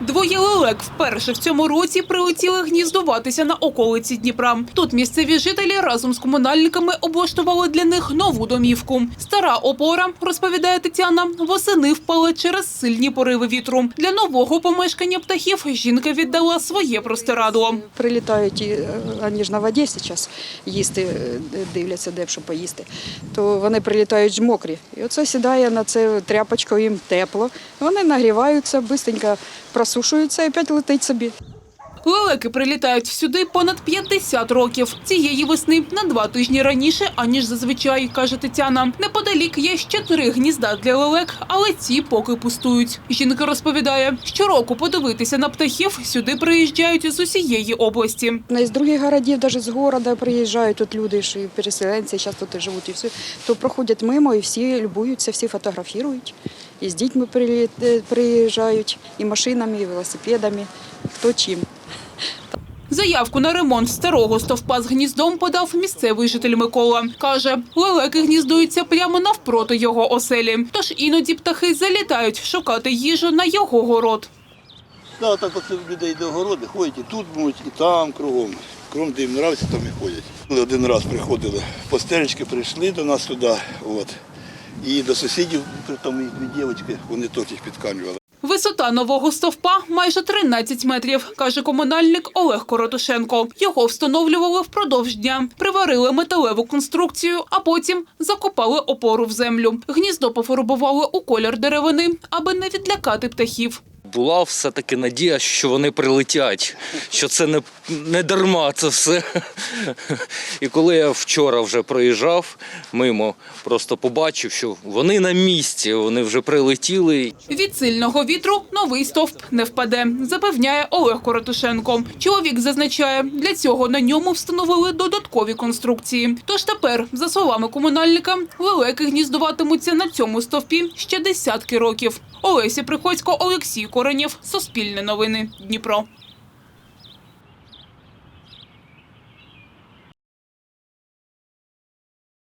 Двоє лелек вперше в цьому році прилетіли гніздуватися на околиці Дніпра. Тут місцеві жителі разом з комунальниками облаштували для них нову домівку. Стара опора, розповідає Тетяна, восени впала через сильні пориви вітру. Для нового помешкання птахів жінка віддала своє простирадло. Прилітають, і, е, ж на воді зараз їсти, е, дивляться, де що поїсти, то вони прилітають ж мокрі. І оце сідає на це тряпочку, їм тепло. Вони нагріваються, швидко просушуються і опять летить собі. Лелеки прилітають сюди понад 50 років. Цієї весни на два тижні раніше, аніж зазвичай, каже Тетяна. Неподалік є ще три гнізда для лелек, але ці поки пустують. Жінка розповідає, щороку подивитися на птахів сюди приїжджають з усієї області. Ну, Із других городів, навіть з города приїжджають тут люди, що і переселенці, зараз тут і живуть, і все, то проходять мимо і всі любуються, всі фотографують. І з дітьми е, приїжджають, і машинами, і велосипедами, хто чим. Заявку на ремонт старого стовпа з гніздом подав місцевий житель Микола. Каже, лелеки гніздуються прямо навпроти його оселі. Тож іноді птахи залітають шукати їжу на його город. Да, так от людей до городи ходять і тут будуть, і там кругом. Кром, де їм подобається, там і ходять. Один раз приходили, постеречки прийшли до нас туди, от. І до сусідів, їх дві дівчатки, вони теж їх підкамлювали. Висота нового стовпа майже 13 метрів, каже комунальник Олег Коротушенко. Його встановлювали впродовж дня, приварили металеву конструкцію, а потім закопали опору в землю. Гніздо пофарбували у колір деревини, аби не відлякати птахів. Була все-таки надія, що вони прилетять, що це не, не дарма це все. І коли я вчора вже проїжджав мимо, просто побачив, що вони на місці, вони вже прилетіли. Від сильного вітру новий стовп не впаде, запевняє Олег Коротушенко. Чоловік зазначає, для цього на ньому встановили додаткові конструкції. Тож тепер, за словами комунальника, лелеки гніздуватимуться на цьому стовпі ще десятки років. Олеся Приходько, Олексій Коренєв, Суспільне новини, Дніпро.